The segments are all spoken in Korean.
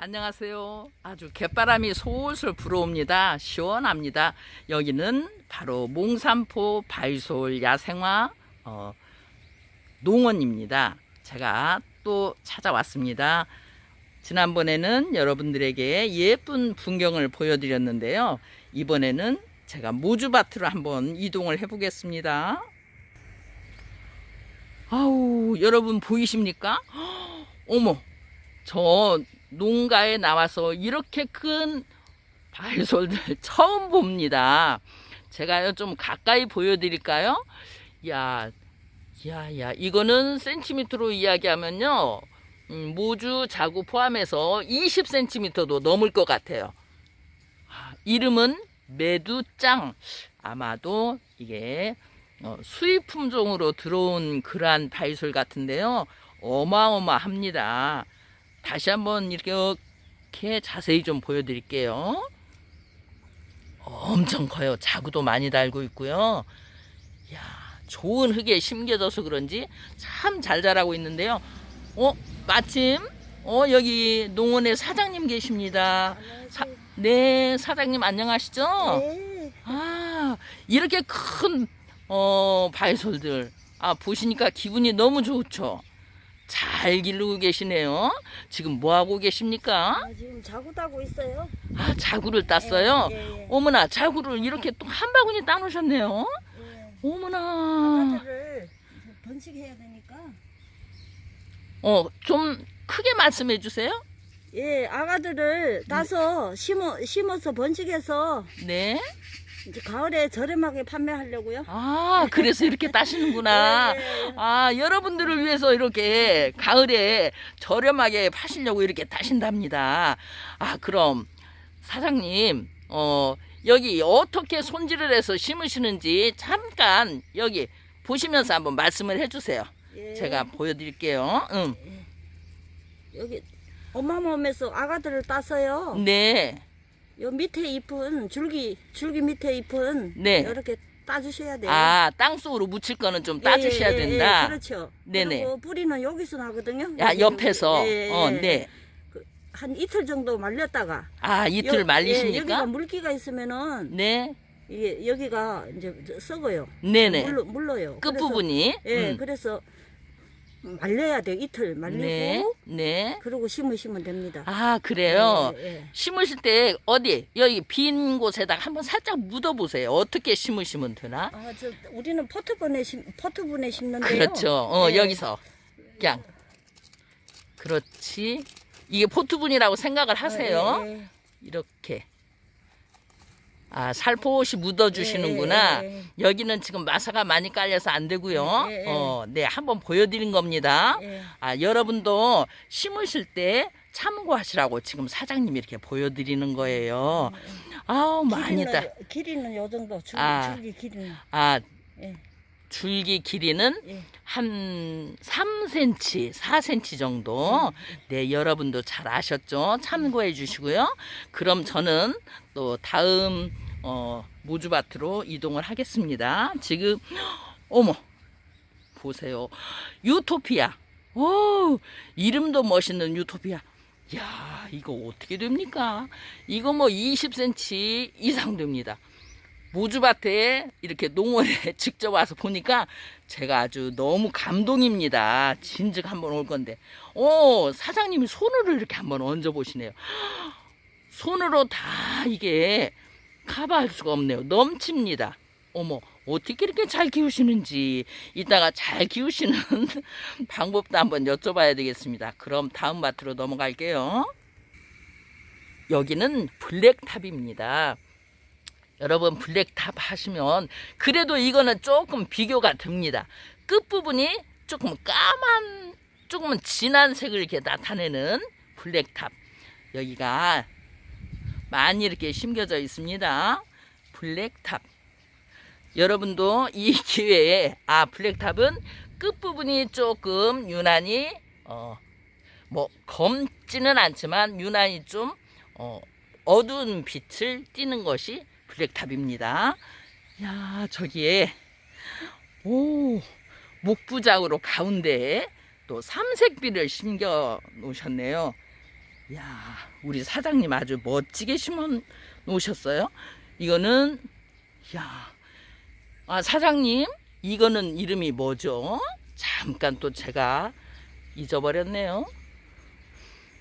안녕하세요. 아주 갯바람이 솔솔 불어옵니다. 시원합니다. 여기는 바로 몽산포 바이솔 야생화 어, 농원입니다. 제가 또 찾아왔습니다. 지난번에는 여러분들에게 예쁜 풍경을 보여드렸는데요. 이번에는 제가 모주밭으로 한번 이동을 해보겠습니다. 아우, 여러분 보이십니까? 어머, 저 농가에 나와서 이렇게 큰 발솔들 처음 봅니다. 제가요 좀 가까이 보여드릴까요? 야, 야, 야, 이거는 센티미터로 이야기하면요, 음, 모주 자구 포함해서 20cm도 넘을 것 같아요. 아, 이름은 메두짱. 아마도 이게 어, 수입 품종으로 들어온 그러한 바이솔 같은데요. 어마어마합니다. 다시 한번 이렇게 자세히 좀 보여드릴게요. 엄청 커요. 자구도 많이 달고 있고요. 야, 좋은 흙에 심겨져서 그런지 참 잘 자라고 있는데요. 어, 마침 어 여기 농원의 사장님 계십니다. 사, 네, 사장님 안녕하시죠? 네. 아, 이렇게 큰, 어, 바이솔들. 아, 보시니까 기분이 너무 좋죠? 잘 기르고 계시네요. 지금 뭐 하고 계십니까? 아, 지금 자고 따고 있어요. 아, 자구를 땄어요? 예, 예, 예. 어머나, 자구를 이렇게 또 한 바구니 따놓으셨네요? 예. 어머나. 아가들을 번식해야 되니까. 어, 좀 크게 말씀해 주세요. 예, 아가들을 따서 심어 심어서 번식해서 네. 이제 가을에 저렴하게 판매하려고요. 아, 그래서 이렇게 따시는구나. 예, 예. 아, 여러분들을 위해서 이렇게 가을에 저렴하게 파시려고 이렇게 따신답니다. 아, 그럼 사장님, 어, 여기 어떻게 손질을 해서 심으시는지 잠깐 여기 보시면서 한번 말씀을 해주세요. 예. 제가 보여드릴게요. 응. 여기 엄마 몸에서 아가들을 따서요. 네. 요 밑에 잎은 줄기 줄기 밑에 잎은 네. 이렇게 따주셔야 돼요. 아, 땅속으로 묻힐 거는 좀 예, 따주셔야 예, 예, 된다. 예, 그렇죠. 네네. 그리고 뿌리는 여기서 나거든요. 야, 여기, 옆에서. 예, 어, 예. 네. 그, 한 이틀 정도 말렸다가 아, 이틀 여- 말리십니까? 예, 여기가 물기가 있으면은 네. 이게 여기가 이제 썩어요. 네네. 물러, 물러요. 끝부분이. 예, 음. 그래서 말려야 돼요. 이틀 말리고 네. 네. 그리고 심으시면 됩니다. 아, 그래요? 예, 예. 심으실 때 어디 여기 빈 곳에다가 한번 살짝 묻어 보세요. 어떻게 심으시면 되나? 아, 저 우리는 포트분에 심 포트분에 심는데요. 그렇죠. 어, 예. 여기서 그냥 그렇지. 이게 포트분이라고 생각을 하세요. 아, 예, 예. 이렇게. 아, 살포시 묻어 주시는구나. 예, 예, 예. 여기는 지금 마사가 많이 깔려서 안 되고요. 예, 예. 어, 네, 한번 보여 드린 겁니다. 예. 아, 여러분도 심으실 때 참고하시라고 지금 사장님이 이렇게 보여드리는 거예요. 아우, 많이 길이는, 따. 요- 길이는 요 정도 줄, 아. 줄기 길이는 아, 예, 줄기 길이는 예. 한 3cm, 4cm 정도. 네, 여러분도 잘 아셨죠? 참고해 주시고요. 그럼 저는 또 다음 어, 모주밭으로 이동을 하겠습니다. 지금 어머 보세요. 유토피아. 오, 이름도 멋있는 유토피아. 야, 이거 어떻게 됩니까? 이거 뭐 20cm 이상 됩니다. 모주밭에 이렇게 농원에 직접 와서 보니까 제가 아주 너무 감동입니다. 진즉 한번 올 건데. 오, 사장님이 손으로 이렇게 한번 얹어 보시네요. 손으로 다 이게 커버할 수가 없네요. 넘칩니다. 어머, 어떻게 이렇게 잘 키우시는지 이따가 잘 키우시는 방법도 한번 여쭤봐야 되겠습니다. 그럼 다음 밭으로 넘어갈게요. 여기는 블랙탑입니다. 여러분 블랙탑 하시면 그래도 이거는 조금 비교가 됩니다. 끝부분이 조금 까만 조금은 진한 색을 이렇게 나타내는 블랙탑 여기가 많이 이렇게 심겨져 있습니다. 블랙탑 여러분도 이 기회에 아 블랙탑은 끝부분이 조금 유난히 어 뭐 검지는 않지만 유난히 좀 어, 어두운 빛을 띠는 것이 블랙탑입니다. 야, 저기에 오, 목부작으로 가운데에 또 삼색비를 심겨 놓으셨네요. 야, 우리 사장님 아주 멋지게 심어 놓으셨어요. 이거는 야, 아 사장님 이거는 이름이 뭐죠? 잠깐 또 제가 잊어버렸네요.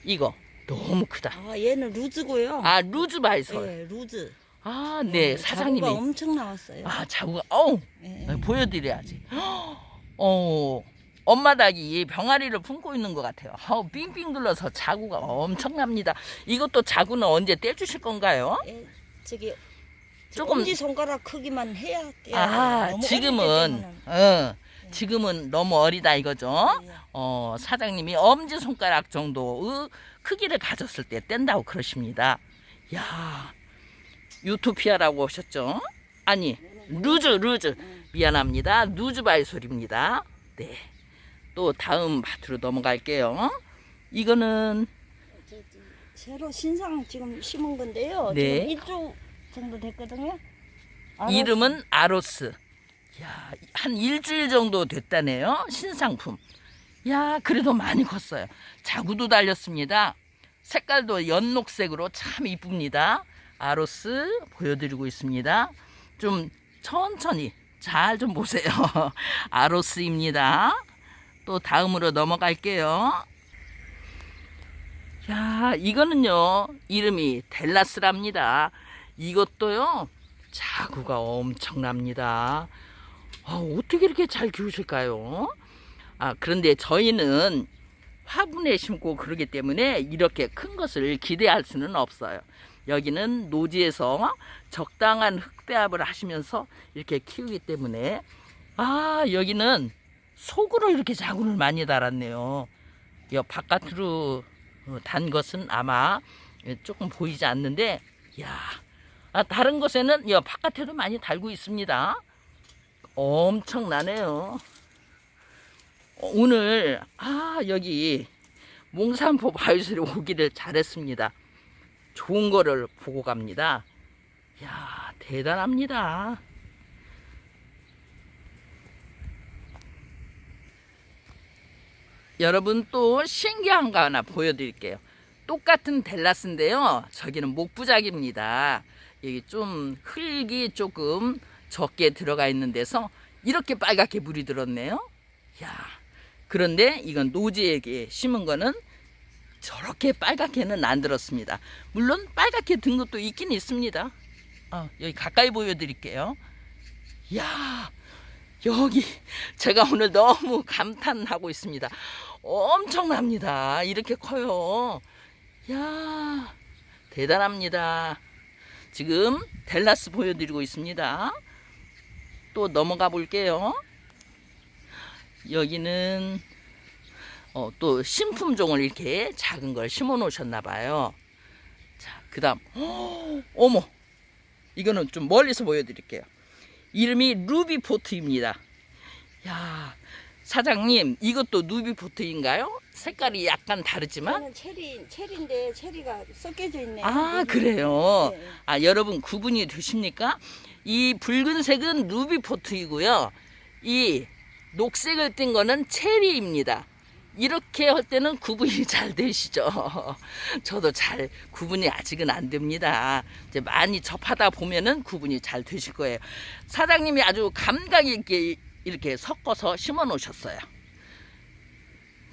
이거 너무 크다. 아 얘는 루즈고요. 아 루즈 바이솔. 네, 루즈. 아, 네 어, 사장님이 자구가 엄청 나왔어요. 아 자구가 어우 네. 보여드려야지. 어, 엄마 닭이 병아리를 품고 있는 것 같아요. 어, 빙빙 둘러서 자구가 엄청납니다. 이것도 자구는 언제 떼주실 건가요? 예, 저기 조금- 엄지 손가락 크기만 해야 돼요. 아, 너무 지금은, 어릴 때 어, 지금은 너무 어리다 이거죠? 때문에. 어, 사장님이 엄지손가락 정도의 크기를 가졌을 때 뗀다고 그러십니다. 야 유토피아라고 하셨죠? 아니, 루즈, 루즈. 미안합니다. 루즈 바이솔입니다. 네. 또 다음 밭으로 넘어갈게요. 이거는 새로 신상 지금 심은 건데요. 네. 지금 일주 정도 됐거든요. 알았- 이름은 아로스. 야, 한 일주일 정도 됐다네요. 신상품. 야, 그래도 많이 컸어요. 자구도 달렸습니다. 색깔도 연녹색으로 참 이쁩니다. 아로스 보여드리고 있습니다. 좀 천천히 잘 좀 보세요. 아로스입니다. 또 다음으로 넘어갈게요. 야, 이거는요, 이름이 델라스랍니다. 이것도요, 자구가 엄청납니다. 아, 어떻게 이렇게 잘 키우실까요? 아, 그런데 저희는 화분에 심고 그러기 때문에 이렇게 큰 것을 기대할 수는 없어요. 여기는 노지에서 적당한 흙배합을 하시면서 이렇게 키우기 때문에 아, 여기는 속으로 이렇게 자구를 많이 달았네요. 이 바깥으로 어, 단 것은 아마 조금 보이지 않는데, 야, 아, 다른 곳에는 이 바깥에도 많이 달고 있습니다. 엄청나네요. 어, 오늘 아 여기 몽산포 바위슬이 오기를 잘했습니다. 좋은 거를 보고 갑니다. 야 대단합니다. 여러분 또 신기한 거 하나 보여드릴게요. 똑같은 델라스인데요. 저기는 목부작입니다. 여기 좀 흙이 조금 적게 들어가 있는 데서 이렇게 빨갛게 물이 들었네요. 야, 그런데 이건 노지에게 심은 거는 저렇게 빨갛게는 안 들었습니다. 물론 빨갛게 든 것도 있긴 있습니다. 어, 여기 가까이 보여드릴게요. 야, 여기 제가 오늘 너무 감탄하고 있습니다. 엄청납니다. 이렇게 커요. 야, 대단합니다. 지금 델라스 보여드리고 있습니다. 또 넘어가 볼게요. 여기는 어, 또 신품종을 이렇게 작은 걸 심어 놓으셨나 봐요. 자, 그 다음 어머. 이거는 좀 멀리서 보여 드릴게요. 이름이 루비포트입니다. 야, 사장님, 이것도 루비포트인가요? 색깔이 약간 다르지만 체리 체리인데 체리가 섞여져 있네요. 아. 그래요. 네. 아, 여러분 구분이 되십니까? 이 붉은색은 루비포트이고요. 이 녹색을 띈 거는 체리입니다. 이렇게 할 때는 구분이 잘 되시죠. 저도 잘 구분이 아직은 안 됩니다. 이제 많이 접하다 보면은 구분이 잘 되실 거예요. 사장님이 아주 감각 있게 이렇게 섞어서 심어 놓으셨어요.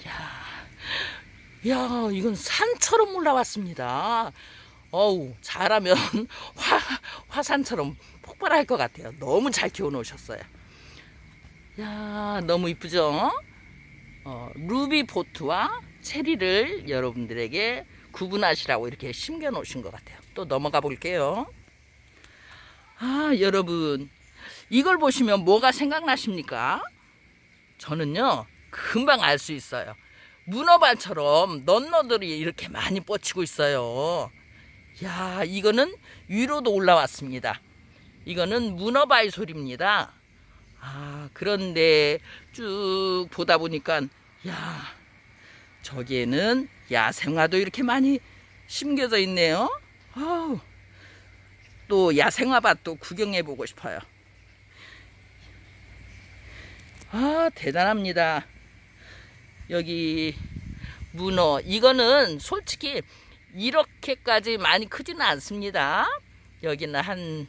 야, 야, 이건 산처럼 올라왔습니다. 어우, 잘하면 화, 화산처럼 폭발할 것 같아요. 너무 잘 키워 놓으셨어요. 야, 너무 이쁘죠? 어, 루비포트와 체리를 여러분들에게 구분하시라고 이렇게 심겨 놓으신 것 같아요. 또 넘어가 볼게요. 아, 여러분. 이걸 보시면 뭐가 생각나십니까? 저는요, 금방 알 수 있어요. 문어발처럼 넌너들이 이렇게 많이 뻗치고 있어요. 야, 이거는 위로도 올라왔습니다. 이거는 문어바위 소리입니다. 아, 그런데 쭉 보다 보니까, 야, 저기에는 야생화도 이렇게 많이 심겨져 있네요. 아우, 또 야생화밭도 구경해 보고 싶어요. 아, 대단합니다. 여기 문어, 이거는 솔직히 이렇게까지 많이 크지는 않습니다. 여기는 한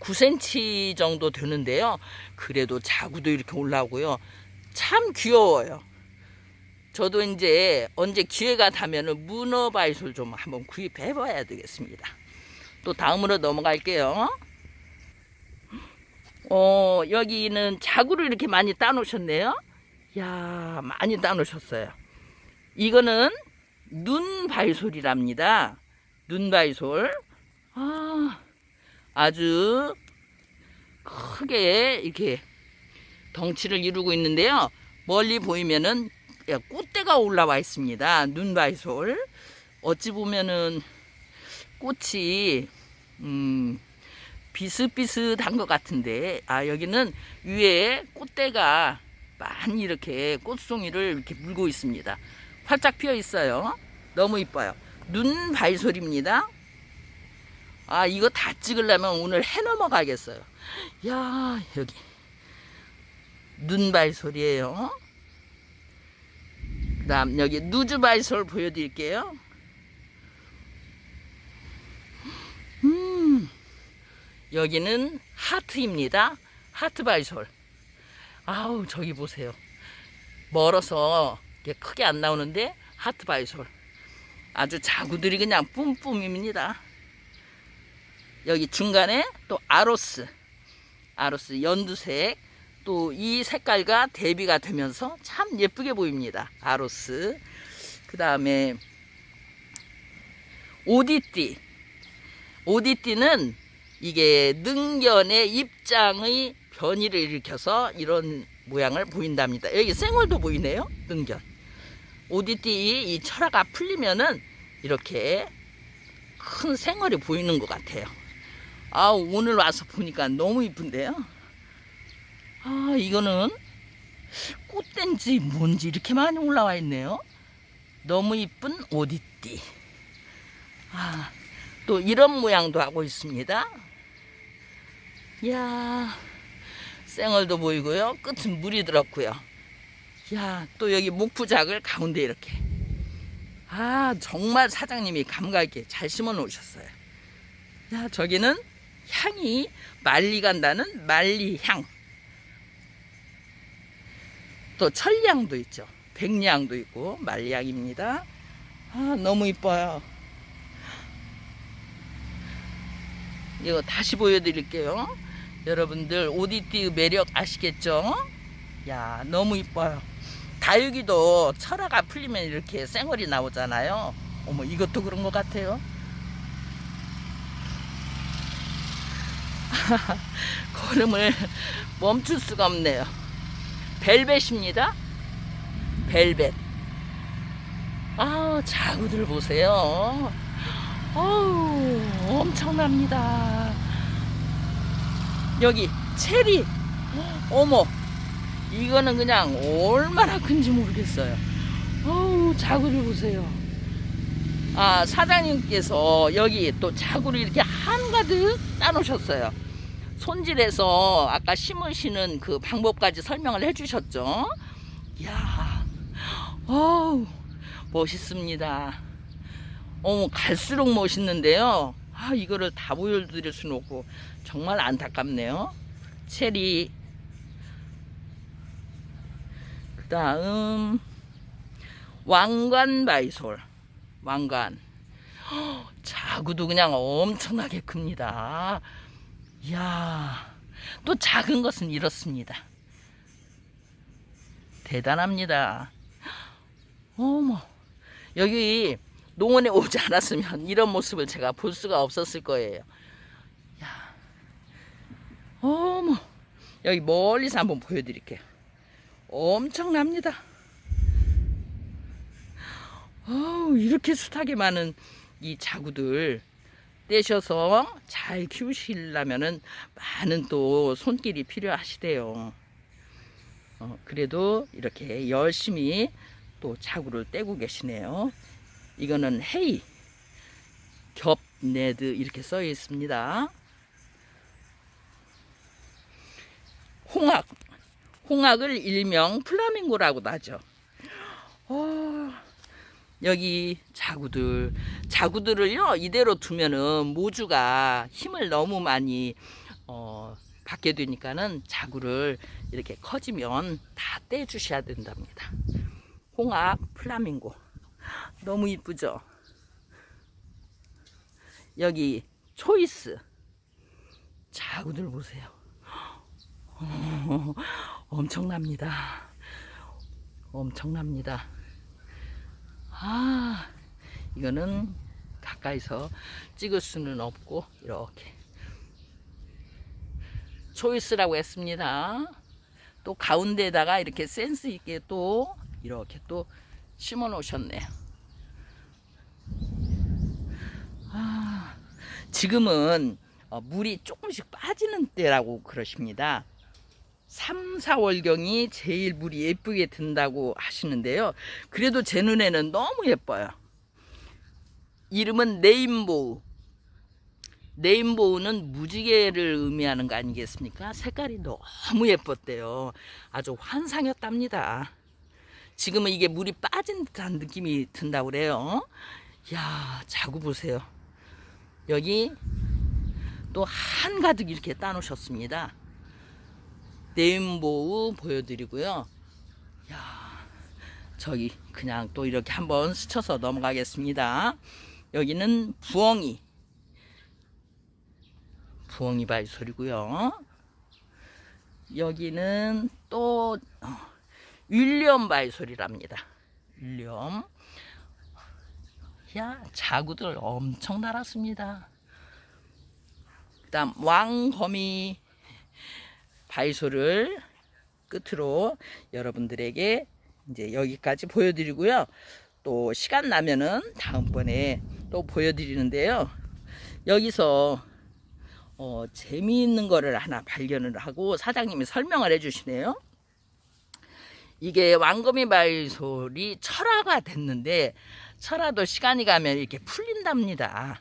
9cm 정도 되는데요. 그래도 자구도 이렇게 올라오고요. 참 귀여워요. 저도 이제 언제 기회가 되면은 문어 바이솔 좀 한번 구입해 봐야 되겠습니다. 또 다음으로 넘어갈게요. 어, 여기는 자구를 이렇게 많이 따놓으셨네요. 야, 많이 따놓으셨어요. 이거는 눈 바이솔이랍니다. 눈 바이솔. 아, 아주 크게 이렇게 덩치를 이루고 있는데요. 멀리 보이면은 꽃대가 올라와 있습니다. 눈바이솔. 어찌 보면은 꽃이 음, 비슷비슷한 것 같은데 아 여기는 위에 꽃대가 많이 이렇게 꽃송이를 이렇게 물고 있습니다. 활짝 피어 있어요. 너무 이뻐요. 눈바이솔입니다. 아 이거 다 찍으려면 오늘 해 넘어가겠어요. 야 여기 눈바이솔이에요. 그 다음 여기 누즈바이솔 보여드릴게요. 음 여기는 하트입니다. 하트 바이솔. 아우 저기 보세요. 멀어서 크게 안 나오는데 하트 바이솔. 아주 자구들이 그냥 뿜뿜입니다. 여기 중간에 또 아로스. 아로스 연두색. 또 이 색깔과 대비가 되면서 참 예쁘게 보입니다. 아로스. 그 다음에 오디띠. 오디띠는 이게 능견의 입장의 변이를 일으켜서 이런 모양을 보인답니다. 여기 생얼도 보이네요. 능견. 오디띠 이 철화가 풀리면은 이렇게 큰 생얼이 보이는 것 같아요. 아 오늘 와서 보니까 너무 이쁜데요. 아 이거는 꽃된지 뭔지 이렇게 많이 올라와 있네요. 너무 이쁜 오디띠. 아, 또 이런 모양도 하고 있습니다. 이야, 생얼도 보이고요. 끝은 물이 들었고요. 야, 또 여기 목부작을 가운데 이렇게. 아, 정말 사장님이 감각 있게 잘 심어 놓으셨어요. 야, 저기는 향이 말리 간다는 말리향. 또 철량도 있죠. 백량도 있고 말리향입니다. 아, 너무 이뻐요. 이거 다시 보여드릴게요. 여러분들 오디띠 매력 아시겠죠? 야 너무 이뻐요. 다육이도 철화가 풀리면 이렇게 쌩얼이 나오잖아요. 어머 이것도 그런 것 같아요. 걸음을 멈출 수가 없네요. 벨벳입니다. 벨벳. 아 자구들 보세요. 어우 엄청납니다. 여기 체리. 어머 이거는 그냥 얼마나 큰지 모르겠어요. 어우 자구를 보세요. 아 사장님께서 여기 또 자구를 이렇게 한가득 따놓으셨어요. 손질해서 아까 심으시는 그 방법까지 설명을 해주셨죠. 이야, 어우 멋있습니다. 어머 갈수록 멋있는데요. 아 이거를 다 보여드릴 수는 없고 정말 안타깝네요. 체리. 그 다음 왕관 바이솔. 왕관. 헉, 자구도 그냥 엄청나게 큽니다. 이야 또 작은 것은 이렇습니다. 대단합니다. 어머 여기 농원에 오지 않았으면 이런 모습을 제가 볼 수가 없었을 거예요. 야, 어머, 여기 멀리서 한번 보여드릴게요. 엄청납니다. 어우, 이렇게 숱하게 많은 이 자구들 떼셔서 잘 키우시려면은 많은 또 손길이 필요하시대요. 어, 그래도 이렇게 열심히 또 자구를 떼고 계시네요. 이거는 헤이 겹네드 이렇게 써 있습니다. 홍학 홍학을 일명 플라밍고라고도 하죠. 어, 여기 자구들 자구들을요 이대로 두면은 모주가 힘을 너무 많이 어, 받게 되니까는 자구를 이렇게 커지면 다 떼 주셔야 된답니다. 홍합 플라밍고 너무 이쁘죠? 여기 초이스 자구들 보세요. 어, 엄청납니다. 엄청납니다. 아, 이거는 가까이서 찍을 수는 없고 이렇게 초이스라고 했습니다. 또 가운데에다가 이렇게 센스 있게 또 이렇게 또 심어 놓으셨네요. 아, 지금은 어, 물이 조금씩 빠지는 때라고 그러십니다. 3, 4월경이 제일 물이 예쁘게 든다고 하시는데요. 그래도 제 눈에는 너무 예뻐요. 이름은 네임보우. 네임보우는 무지개를 의미하는 거 아니겠습니까? 색깔이 너무 예뻤대요. 아주 환상이었답니다. 지금은 이게 물이 빠진 듯한 느낌이 든다고 그래요. 야, 자구 보세요. 여기 또 한가득 이렇게 따놓으셨습니다. 네임보우 보여드리고요. 야, 저기 그냥 또 이렇게 한번 스쳐서 넘어가겠습니다. 여기는 부엉이. 부엉이 바이솔이고요. 여기는 또 어, 윌리엄 바이솔이랍니다. 윌리엄. 야, 자구들 엄청 달았습니다. 그 다음 왕거미 바이솔을 끝으로 여러분들에게 이제 여기까지 보여드리고요. 또 시간 나면은 다음번에 또 보여드리는데요. 여기서 어, 재미있는 거를 하나 발견을 하고 사장님이 설명을 해주시네요. 이게 왕거미 바이솔이 철화가 됐는데 철화도 시간이 가면 이렇게 풀린답니다.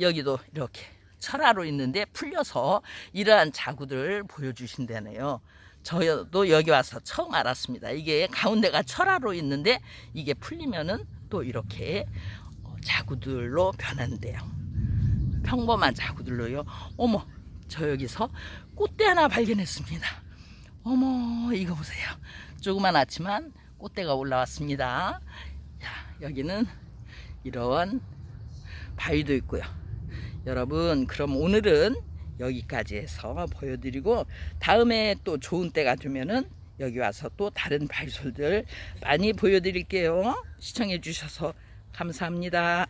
여기도 이렇게 철화로 있는데 풀려서 이러한 자구들을 보여주신다네요. 저도 여기 와서 처음 알았습니다. 이게 가운데가 철화로 있는데 이게 풀리면은 또 이렇게 어, 자구들로 변한대요. 평범한 자구들로요. 어머, 저 여기서 꽃대 하나 발견했습니다. 어머, 이거 보세요. 조그만 하지만 꽃대가 올라왔습니다. 야, 여기는 이런 바위도 있고요. 여러분, 그럼 오늘은 여기까지 해서 보여드리고 다음에 또 좋은 때가 되면은 여기 와서 또 다른 바위솔들 많이 보여드릴게요. 시청해 주셔서 감사합니다.